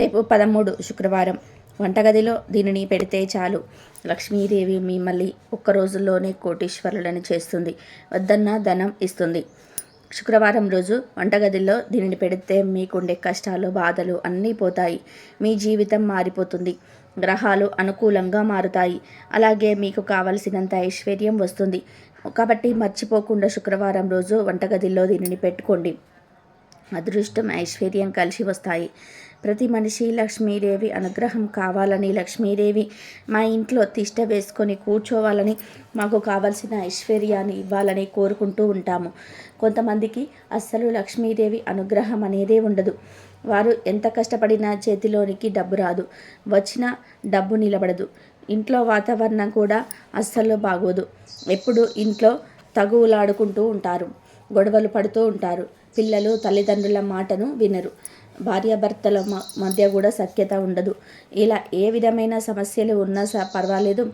రేపు పదమూడు శుక్రవారం. వంటగదిలో దీనిని పెడితే చాలు. లక్ష్మీదేవి మిమ్మల్ని ఒక్క రోజుల్లోనే కోటీశ్వరులను చేస్తుంది. వద్దన్న ధనం ఇస్తుంది. శుక్రవారం రోజు వంటగదిలో దీనిని పెడితే మీకుండే కష్టాలు బాధలు అన్నీ పోతాయి. మీ జీవితం మారిపోతుంది. గ్రహాలు అనుకూలంగా మారుతాయి. అలాగే మీకు కావలసినంత ఐశ్వర్యం వస్తుంది. కాబట్టి మర్చిపోకుండా శుక్రవారం రోజు వంటగదిలో దీనిని పెట్టుకోండి. అదృష్టం ఐశ్వర్యం కలిసి వస్తాయి. ప్రతి మనిషి లక్ష్మీదేవి అనుగ్రహం కావాలని లక్ష్మీదేవి మా ఇంట్లో తిష్ట వేసుకొని కూర్చోవాలని మాకు కావలసిన ఐశ్వర్యాన్ని ఇవ్వాలని కోరుకుంటూ ఉంటాము. కొంతమందికి అస్సలు లక్ష్మీదేవి అనుగ్రహం అనేదే ఉండదు. వారు ఎంత కష్టపడినా చేతిలోనికి డబ్బు రాదు. వచ్చిన డబ్బు నిలబడదు. ఇంట్లో వాతావరణం కూడా అస్సలు బాగోదు. ఎప్పుడు ఇంట్లో తగువులాడుకుంటూ ఉంటారు. గొడవలు పడుతూ ఉంటారు. పిల్లలు తల్లిదండ్రుల మాటను వినరు. భార్యాభర్తల మధ్య కూడా సఖ్యత ఉండదు. ఇలా ఏ విధమైన సమస్యలు ఉన్నా స పర్వాలేదు.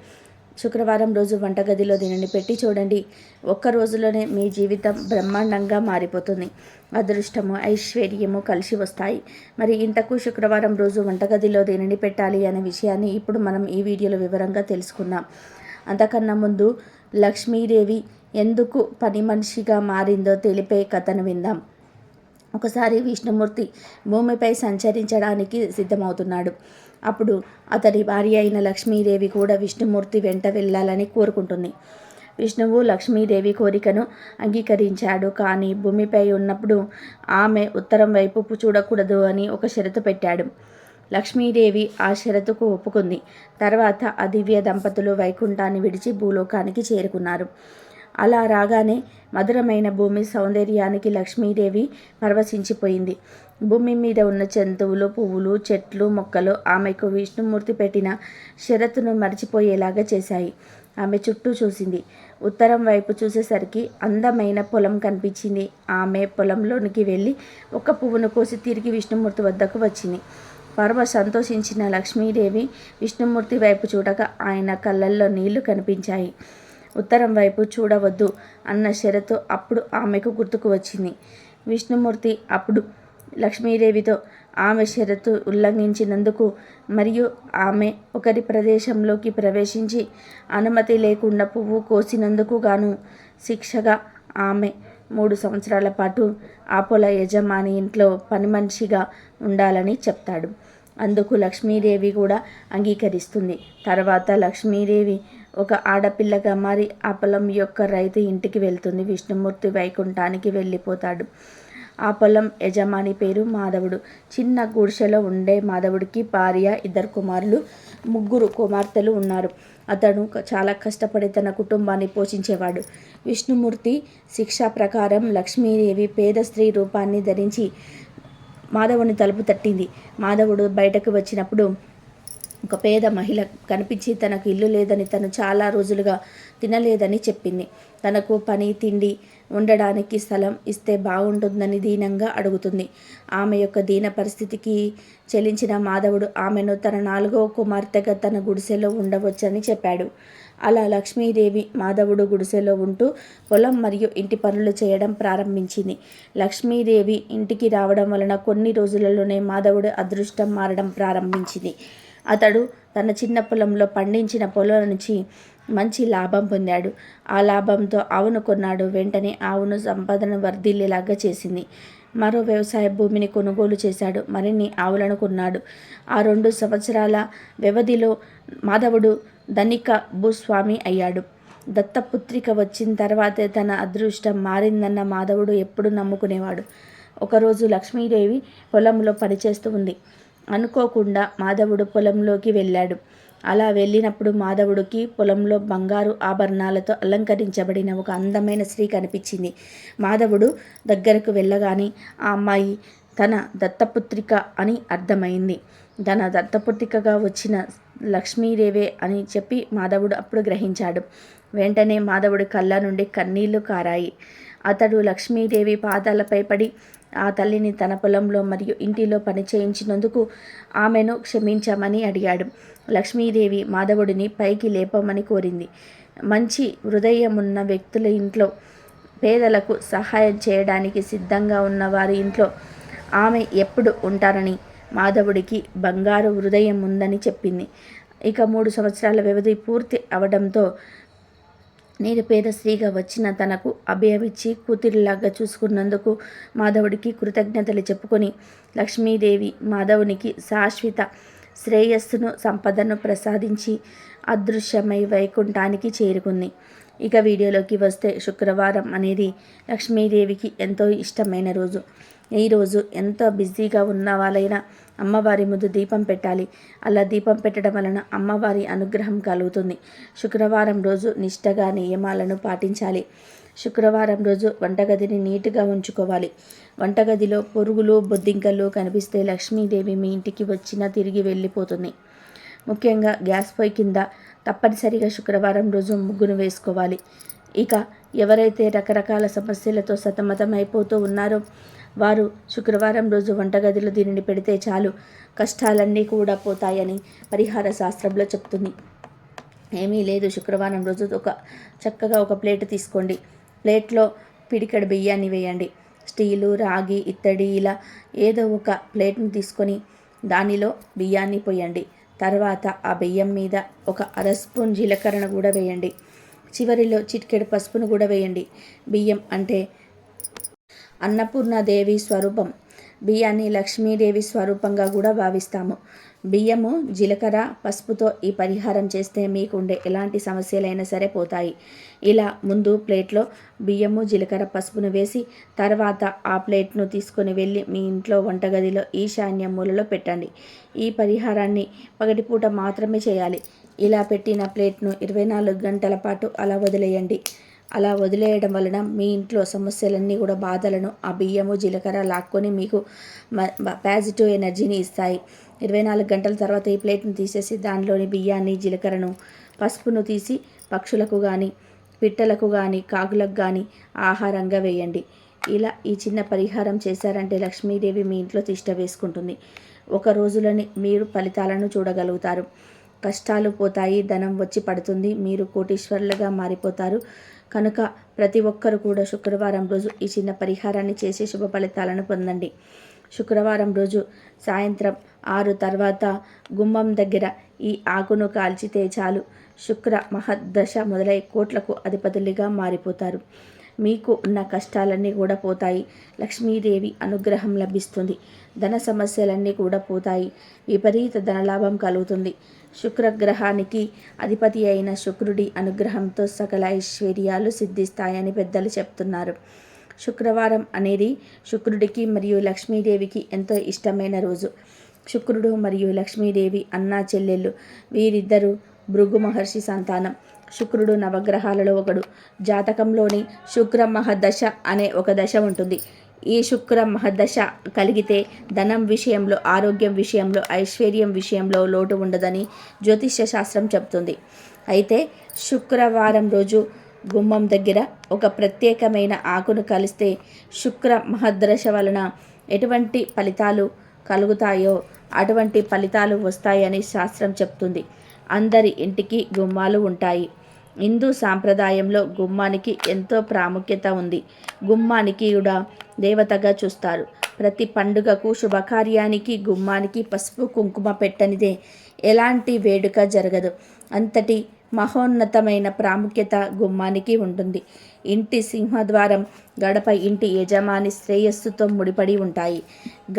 శుక్రవారం రోజు వంటగదిలో దీనిని పెట్టి చూడండి. ఒక్క రోజులోనే మీ జీవితం బ్రహ్మాండంగా మారిపోతుంది. అదృష్టము ఐశ్వర్యము కలిసి వస్తాయి. మరి ఇంతకు శుక్రవారం రోజు వంటగదిలో దీనిని పెట్టాలి అనే విషయాన్ని ఇప్పుడు మనం ఈ వీడియోలో వివరంగా తెలుసుకుందాం. అంతకన్నా ముందు లక్ష్మీదేవి ఎందుకు పని మనిషిగా మారిందో తెలిపే కథను విందాం. ఒకసారి విష్ణుమూర్తి భూమిపై సంచరించడానికి సిద్ధమవుతున్నాడు. అప్పుడు అతడి భార్య అయిన లక్ష్మీదేవి కూడా విష్ణుమూర్తి వెంట వెళ్ళాలని కోరుకుంటుంది. విష్ణువు లక్ష్మీదేవి కోరికను అంగీకరించాడు. కానీ భూమిపై ఉన్నప్పుడు ఆమె ఉత్తరం వైపు చూడకూడదు అని ఒక షరతు పెట్టాడు. లక్ష్మీదేవి ఆ షరతుకు ఒప్పుకుంది. తర్వాత ఆ దివ్య దంపతులు వైకుంఠాన్ని విడిచి భూలోకానికి చేరుకున్నారు. అలా రాగానే మధురమైన భూమి సౌందర్యానికి లక్ష్మీదేవి పరవశించిపోయింది. భూమి మీద ఉన్న జంతువులు పువ్వులు చెట్లు మొక్కలు ఆమెకు విష్ణుమూర్తి పెట్టిన షరతును మర్చిపోయేలాగా చేశాయి. ఆమె చుట్టూ చూసింది. ఉత్తరం వైపు చూసేసరికి అందమైన పొలం కనిపించింది. ఆమె పొలంలోనికి వెళ్ళి ఒక పువ్వును కోసి తిరిగి విష్ణుమూర్తి వద్దకు వచ్చింది. పర్వ సంతోషించిన లక్ష్మీదేవి విష్ణుమూర్తి వైపు చూడగా ఆయన కళ్ళల్లో నీళ్ళు కనిపించాయి. ఉత్తరం వైపు చూడవద్దు అన్న షరతు అప్పుడు ఆమెకు గుర్తుకు వచ్చింది. విష్ణుమూర్తి అప్పుడు లక్ష్మీదేవితో ఆమె షరతు ఉల్లంఘించినందుకు మరియు ఆమె ఒకరి ప్రదేశంలోకి ప్రవేశించి అనుమతి లేకుండా పువ్వు కోసినందుకు గాను శిక్షగా ఆమె మూడు సంవత్సరాల పాటు ఆ పొల యజమాని ఇంట్లో పని మనిషిగా ఉండాలని చెప్తాడు. అందుకు లక్ష్మీదేవి కూడా అంగీకరిస్తుంది. తర్వాత లక్ష్మీదేవి ఒక ఆడపిల్లగా మారి ఆ పొలం యొక్క రైతు ఇంటికి వెళ్తుంది. విష్ణుమూర్తి వైకుంఠానికి వెళ్ళిపోతాడు. ఆ పొలం యజమాని పేరు మాధవుడు. చిన్న గుడిసెలో ఉండే మాధవుడికి భార్య ఇద్దరు కుమారులు ముగ్గురు కుమార్తెలు ఉన్నారు. అతను చాలా కష్టపడి తన కుటుంబాన్ని పోషించేవాడు. విష్ణుమూర్తి శిక్ష ప్రకారం లక్ష్మీదేవి పేద స్త్రీ రూపాన్ని ధరించి మాధవుని తలుపు తట్టింది. మాధవుడు బయటకు వచ్చినప్పుడు ఒక పేద మహిళ కనిపించి తనకు ఇల్లు లేదని తను చాలా రోజులుగా తినలేదని చెప్పింది. తనకు పని తిండి ఉండడానికి స్థలం ఇస్తే బాగుంటుందని దీనంగా అడుగుతుంది. ఆమె యొక్క దీన పరిస్థితికి చెలించిన మాధవుడు ఆమెను తన నాలుగో కుమార్తెగా తన గుడిసెలో ఉండవచ్చని చెప్పాడు. అలా లక్ష్మీదేవి మాధవుడు గుడిసెలో ఉంటూ పొలం మరియు ఇంటి పనులు చేయడం ప్రారంభించింది. లక్ష్మీదేవి ఇంటికి రావడం వలన కొన్ని రోజులలోనే మాధవుడు అదృష్టం మారడం ప్రారంభించింది. అతడు తన చిన్న పొలంలో పండించిన పొలం నుంచి మంచి లాభం పొందాడు. ఆ లాభంతో ఆవును కొన్నాడు. వెంటనే ఆవును సంపదను వర్ధిల్లేలాగా చేసింది. మరో వ్యవసాయ భూమిని కొనుగోలు చేశాడు. మరిన్ని ఆవులను కొన్నాడు. ఆ రెండు సంవత్సరాల వ్యవధిలో మాధవుడు ధనిక భూస్వామి అయ్యాడు. దత్తపుత్రిక వచ్చిన తర్వాతే తన అదృష్టం మారిందన్న మాధవుడు ఎప్పుడు నమ్ముకునేవాడు. ఒకరోజు లక్ష్మీదేవి పొలంలో పనిచేస్తూ ఉంది. అనుకోకుండా మాధవుడు పొలంలోకి వెళ్ళాడు. అలా వెళ్ళినప్పుడు మాధవుడికి పొలంలో బంగారు ఆభరణాలతో అలంకరించబడిన ఒక అందమైన స్త్రీ కనిపించింది. మాధవుడు దగ్గరకు వెళ్ళగానే ఆ అమ్మాయి తన దత్తపుత్రిక అని అర్థమైంది. తన దత్తపుత్రికగా వచ్చిన లక్ష్మీదేవే అని చెప్పి మాధవుడు అప్పుడు గ్రహించాడు. వెంటనే మాధవుడి కళ్ళ నుండి కన్నీళ్ళు కారాయి. అతడు లక్ష్మీదేవి పాదాలపై పడి ఆ తల్లిని తన పొలంలో మరియు ఇంటిలో పని చేయించినందుకు ఆమెను క్షమించమని అడిగాడు. లక్ష్మీదేవి మాధవుడిని పైకి లేపమని కోరింది. మంచి హృదయమున్న వ్యక్తుల ఇంట్లో పేదలకు సహాయం చేయడానికి సిద్ధంగా ఉన్న వారి ఇంట్లో ఆమె ఎప్పుడు ఉంటారని మాధవుడికి బంగారు హృదయం ఉందని చెప్పింది. ఇక మూడు సంవత్సరాల వ్యవధి పూర్తి అవడంతో నిరుపేద స్త్రీగా వచ్చిన తనకు అభయమిచ్చి కూతురిలాగా చూసుకున్నందుకు మాధవుడికి కృతజ్ఞతలు చెప్పుకొని లక్ష్మీదేవి మాధవునికి శాశ్వత శ్రేయస్సును సంపదను ప్రసాదించి అదృశ్యమై వైకుంఠానికి చేరుకుంది. ఇక వీడియోలోకి వస్తే శుక్రవారం అనేది లక్ష్మీదేవికి ఎంతో ఇష్టమైన రోజు. ఈరోజు ఎంతో బిజీగా ఉన్న వాళ్ళైనా అమ్మవారి ముందు దీపం పెట్టాలి. అలా దీపం పెట్టడం వలన అమ్మవారి అనుగ్రహం కలుగుతుంది. శుక్రవారం రోజు నిష్టగా నియమాలను పాటించాలి. శుక్రవారం రోజు వంటగదిని నీట్గా ఉంచుకోవాలి. వంటగదిలో పురుగులు బొద్దింకలు కనిపిస్తే లక్ష్మీదేవి మీ ఇంటికి వచ్చినా తిరిగి వెళ్ళిపోతుంది. ముఖ్యంగా గ్యాస్ పొయ్యి కింద తప్పనిసరిగా శుక్రవారం రోజు ముగ్గును వేసుకోవాలి. ఇక ఎవరైతే రకరకాల సమస్యలతో సతమతం అయిపోతూ ఉన్నారో వారు శుక్రవారం రోజు వంటగదిలో దీనిని పెడితే చాలు. కష్టాలన్నీ కూడా పోతాయని పరిహార శాస్త్రంలో చెప్తుంది. ఏమీ లేదు. శుక్రవారం రోజు ఒక చక్కగా ఒక ప్లేట్ తీసుకోండి. ప్లేట్లో పిడికడ బియ్యాన్ని వేయండి. స్టీలు రాగి ఇత్తడి ఇలా ఏదో ఒక ప్లేట్ను తీసుకొని దానిలో బియ్యాన్ని పోయండి. తర్వాత ఆ బియ్యం మీద ఒక అర స్పూన్ జీలకర్రను కూడా వేయండి. చివరిలో చిటికెడు పసుపును కూడా వేయండి. బియ్యం అంటే అన్నపూర్ణాదేవి స్వరూపం. బియ్యాన్ని లక్ష్మీదేవి స్వరూపంగా కూడా భావిస్తాము. బియ్యము జీలకర్ర పసుపుతో ఈ పరిహారం చేస్తే మీకుండే ఎలాంటి సమస్యలైనా సరే పోతాయి. ఇలా ముందు ప్లేట్లో బియ్యము జీలకర్ర పసుపును వేసి తర్వాత ఆ ప్లేట్ను తీసుకొని వెళ్ళి మీ ఇంట్లో వంటగదిలో ఈశాన్య మూలలో పెట్టండి. ఈ పరిహారాన్ని పగటిపూట మాత్రమే చేయాలి. ఇలా పెట్టిన ప్లేట్ను ఇరవై నాలుగు గంటల పాటు అలా వదిలేయండి. అలా వదిలేయడం వలన మీ ఇంట్లో సమస్యలన్నీ కూడా బాధలను ఆ బియ్యము జీలకర్ర లాక్కొని మీకు పాజిటివ్ ఎనర్జీని ఇస్తాయి. ఇరవై నాలుగు గంటల తర్వాత ఈ ప్లేట్ను తీసేసి దానిలోని బియ్యాన్ని జీలకర్రను పసుపును తీసి పక్షులకు కానీ పిట్టలకు కానీ కాకులకు కానీ ఆహారంగా వేయండి. ఇలా ఈ చిన్న పరిహారం చేశారంటే లక్ష్మీదేవి మీ ఇంట్లో తిష్ట వేసుకుంటుంది. ఒక రోజులని మీరు ఫలితాలను చూడగలుగుతారు. కష్టాలు పోతాయి ధనం వచ్చి పడుతుంది మీరు కోటీశ్వరులుగా మారిపోతారు. కనుక ప్రతి ఒక్కరు కూడా శుక్రవారం రోజు ఈ చిన్న పరిహారాన్ని చేసి శుభ ఫలితాలను పొందండి. శుక్రవారం రోజు సాయంత్రం ఆరు తర్వాత గుమ్మం దగ్గర ఈ ఆకును కాల్చితే చాలు శుక్ర మహద్దశ మొదలై కోట్లకు అధిపతులుగా మారిపోతారు. మీకు ఉన్న కష్టాలన్నీ కూడా పోతాయి. లక్ష్మీదేవి అనుగ్రహం లభిస్తుంది. ధన సమస్యలన్నీ కూడా పోతాయి. విపరీత ధనలాభం కలుగుతుంది. శుక్రగ్రహానికి అధిపతి అయిన శుక్రుడి అనుగ్రహంతో సకల ఐశ్వర్యాలు సిద్ధిస్తాయని పెద్దలు చెప్తున్నారు. శుక్రవారం అనేది శుక్రుడికి మరియు లక్ష్మీదేవికి ఎంతో ఇష్టమైన రోజు. శుక్రుడు మరియు లక్ష్మీదేవి అన్నా చెల్లెళ్ళు వీరిద్దరూ భృగు మహర్షి సంతానం. శుక్రుడు నవగ్రహాలలో ఒకడు. జాతకంలోని శుక్ర మహదశ అనే ఒక దశ ఉంటుంది. ఈ శుక్ర మహదశ కలిగితే ధనం విషయంలో ఆరోగ్యం విషయంలో ఐశ్వర్యం విషయంలో లోటు ఉండదని జ్యోతిష్య శాస్త్రం చెప్తుంది అయితే శుక్రవారం రోజు గుమ్మం దగ్గర ఒక ప్రత్యేకమైన ఆకును కలిస్తే శుక్ర మహదశ వలన ఎటువంటి ఫలితాలు కలుగుతాయో అటువంటి ఫలితాలు వస్తాయని శాస్త్రం చెప్తుంది అందరి ఇంటికి గుమ్మాలు ఉంటాయి. హిందూ సాంప్రదాయంలో గుమ్మానికి ఎంతో ప్రాముఖ్యత ఉంది. గుమ్మానికి కూడా దేవతగా చూస్తారు. ప్రతి పండుగకు శుభకార్యానికి గుమ్మానికి పసుపు కుంకుమ పెట్టనిదే ఎలాంటి వేడుక జరగదు. అంతటి మహోన్నతమైన ప్రాముఖ్యత గుమ్మానికి ఉంటుంది. ఇంటి సింహద్వారం గడప ఇంటి యజమాని శ్రేయస్సుతో ముడిపడి ఉంటాయి.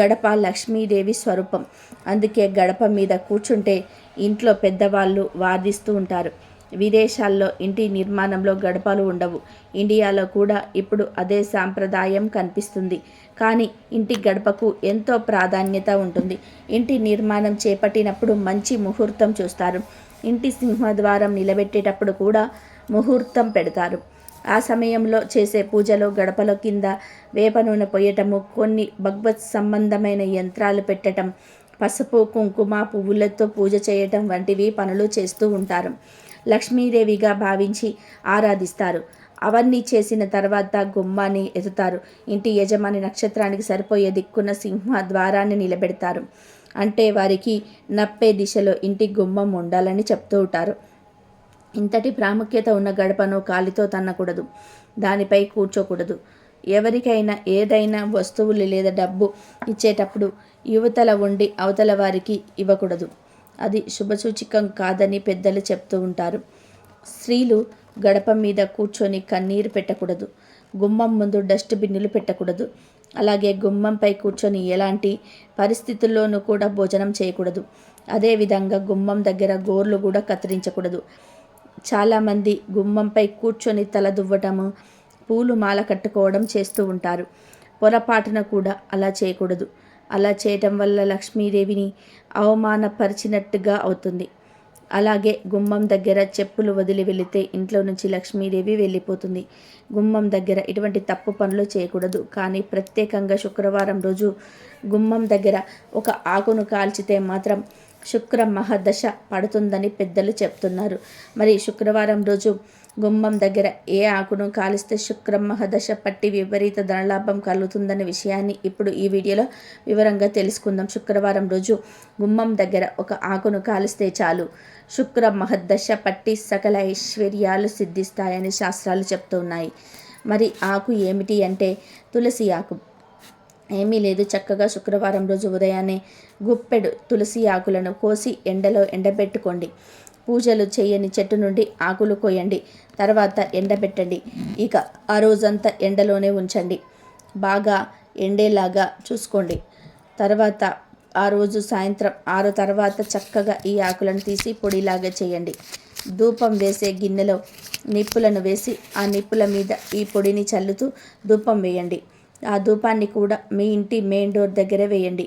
గడప లక్ష్మీదేవి స్వరూపం. అందుకే గడప మీద కూర్చుంటే ఇంట్లో పెద్దవాళ్ళు వాదిస్తూ ఉంటారు. విదేశాల్లో ఇంటి నిర్మాణంలో గడపలు ఉండవు. ఇండియాలో కూడా ఇప్పుడు అదే సాంప్రదాయం కనిపిస్తుంది. కానీ ఇంటి గడపకు ఎంతో ప్రాధాన్యత ఉంటుంది. ఇంటి నిర్మాణం చేపట్టినప్పుడు మంచి ముహూర్తం చూస్తారు. ఇంటి సింహద్వారం నిలబెట్టేటప్పుడు కూడా ముహూర్తం పెడతారు. ఆ సమయంలో చేసే పూజలో గడపల కింద వేప నూనె పోయటము కొన్ని భగవత్ సంబంధమైన యంత్రాలు పెట్టడం పసుపు కుంకుమ పువ్వులతో పూజ చేయటం వంటివి పనులు చేస్తూ ఉంటారు. లక్ష్మీదేవిగా భావించి ఆరాధిస్తారు. అవన్నీ చేసిన తర్వాత గుమ్మాన్ని ఎదుతారు. ఇంటి యజమాని నక్షత్రానికి సరిపోయే దిక్కున సింహ ద్వారాన్ని నిలబెడతారు. అంటే వారికి నప్పే దిశలో ఇంటి గుమ్మం ఉండాలని చెప్తూ ఉంటారు. ఇంతటి ప్రాముఖ్యత ఉన్న గడపను కాలితో తన్నకూడదు. దానిపై కూర్చోకూడదు. ఎవరికైనా ఏదైనా వస్తువులు లేదా డబ్బు ఇచ్చేటప్పుడు యువతల ఉండి అవతల వారికి ఇవ్వకూడదు. అది శుభసూచికం కాదని పెద్దలు చెప్తూ ఉంటారు. స్త్రీలు గడప మీద కూర్చొని కన్నీరు పెట్టకూడదు. గుమ్మం ముందు డస్ట్బిన్నులు పెట్టకూడదు. అలాగే గుమ్మంపై కూర్చొని ఎలాంటి పరిస్థితుల్లోనూ కూడా భోజనం చేయకూడదు. అదేవిధంగా గుమ్మం దగ్గర గోర్లు కూడా కత్తిరించకూడదు. చాలామంది గుమ్మంపై కూర్చొని తల దువ్వటము పూలు మాల కట్టుకోవడం చేస్తూ ఉంటారు. పొరపాటున కూడా అలా చేయకూడదు. అలా చేయటం వల్ల లక్ష్మీదేవిని అవమానపరిచినట్టుగా అవుతుంది. అలాగే గుమ్మం దగ్గర చెప్పులు వదిలి వెళితే ఇంట్లో నుంచి లక్ష్మీదేవి వెళ్ళిపోతుంది. గుమ్మం దగ్గర ఇటువంటి తప్పు పనులు చేయకూడదు. కానీ ప్రత్యేకంగా శుక్రవారం రోజు గుమ్మం దగ్గర ఒక ఆకును కాల్చితే మాత్రం శుక్ర మహదశ పడుతుందని పెద్దలు చెప్తున్నారు. మరి శుక్రవారం రోజు గుమ్మం దగ్గర ఏ ఆకును కాలిస్తే శుక్ర మహదశ పట్టి విపరీత ధనలాభం కలుగుతుందనే విషయాన్ని ఇప్పుడు ఈ వీడియోలో వివరంగా తెలుసుకుందాం. శుక్రవారం రోజు గుమ్మం దగ్గర ఒక ఆకును కాలిస్తే చాలు. శుక్ర మహదశ పట్టి సకల ఐశ్వర్యాలు సిద్ధిస్తాయని శాస్త్రాలు చెప్తున్నాయి. మరి ఆకు ఏమిటి అంటే తులసి ఆకు. ఏమీ లేదు. చక్కగా శుక్రవారం రోజు ఉదయాన్నే గుప్పెడు తులసి ఆకులను కోసి ఎండలో ఎండబెట్టుకోండి. పూజలు చేయని చెట్టు నుండి ఆకులు కోయండి తర్వాత ఎండబెట్టండి ఇక ఆ రోజంతా ఎండలోనే ఉంచండి. బాగా ఎండేలాగా చూసుకోండి. తర్వాత ఆ రోజు సాయంత్రం ఆరు తర్వాత చక్కగా ఈ ఆకులను తీసి పొడిలాగా చేయండి. ధూపం వేసే గిన్నెలో నిప్పులను వేసి ఆ నిప్పుల మీద ఈ పొడిని చల్లుతూ ధూపం వేయండి. ఆ ధూపాన్ని కూడా మీ ఇంటి మెయిన్ డోర్ దగ్గర వేయండి.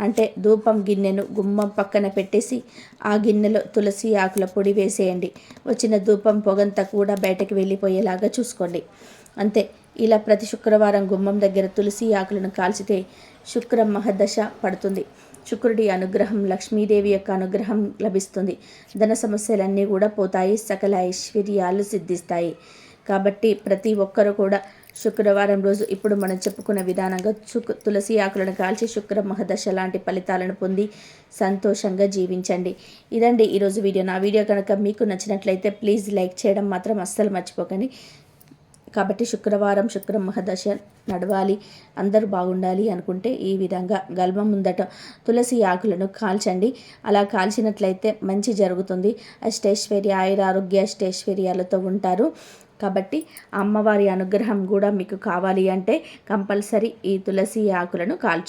అంటే ధూపం గిన్నెను గుమ్మం పక్కన పెట్టేసి ఆ గిన్నెలో తులసి ఆకుల పొడి వేసేయండి. వచ్చిన ధూపం పొగంతా కూడా బయటకు వెళ్ళిపోయేలాగా చూసుకోండి. అంతే ఇలా ప్రతి శుక్రవారం గుమ్మం దగ్గర తులసి ఆకులను కాల్చితే శుక్ర మహదశ పడుతుంది. శుక్రుడి అనుగ్రహం లక్ష్మీదేవి యొక్క అనుగ్రహం లభిస్తుంది. ధన సమస్యలన్నీ కూడా పోతాయి సకల ఐశ్వర్యాలు సిద్ధిస్తాయి. కాబట్టి ప్రతి ఒక్కరు కూడా శుక్రవారం రోజు ఇప్పుడు మనం చెప్పుకున్న విధానంగా చుక్ తులసి ఆకులను కాల్చి శుక్ర మహదశ లాంటి ఫలితాలను పొంది సంతోషంగా జీవించండి. ఇదండి ఈరోజు వీడియో. నా వీడియో కనుక మీకు నచ్చినట్లయితే ప్లీజ్ లైక్ చేయడం మాత్రం అస్సలు మర్చిపోకండి. కాబట్టి శుక్రవారం శుక్ర మహదశ నడవాలి. అందరూ బాగుండాలి అనుకుంటే ఈ విధంగా గల్మ ముందట తులసి ఆకులను కాల్చండి. అలా కాల్చినట్లయితే మంచి జరుగుతుంది. అష్టైశ్వర్య ఆయుర ఆరోగ్య అష్టైశ్వర్యాలతో ఉంటారు. కాబట్టి అమ్మవారి అనుగ్రహం కూడా మీకు కావాలి అంటే కంపల్సరీ ఈ తులసి ఆకులను కాల్చు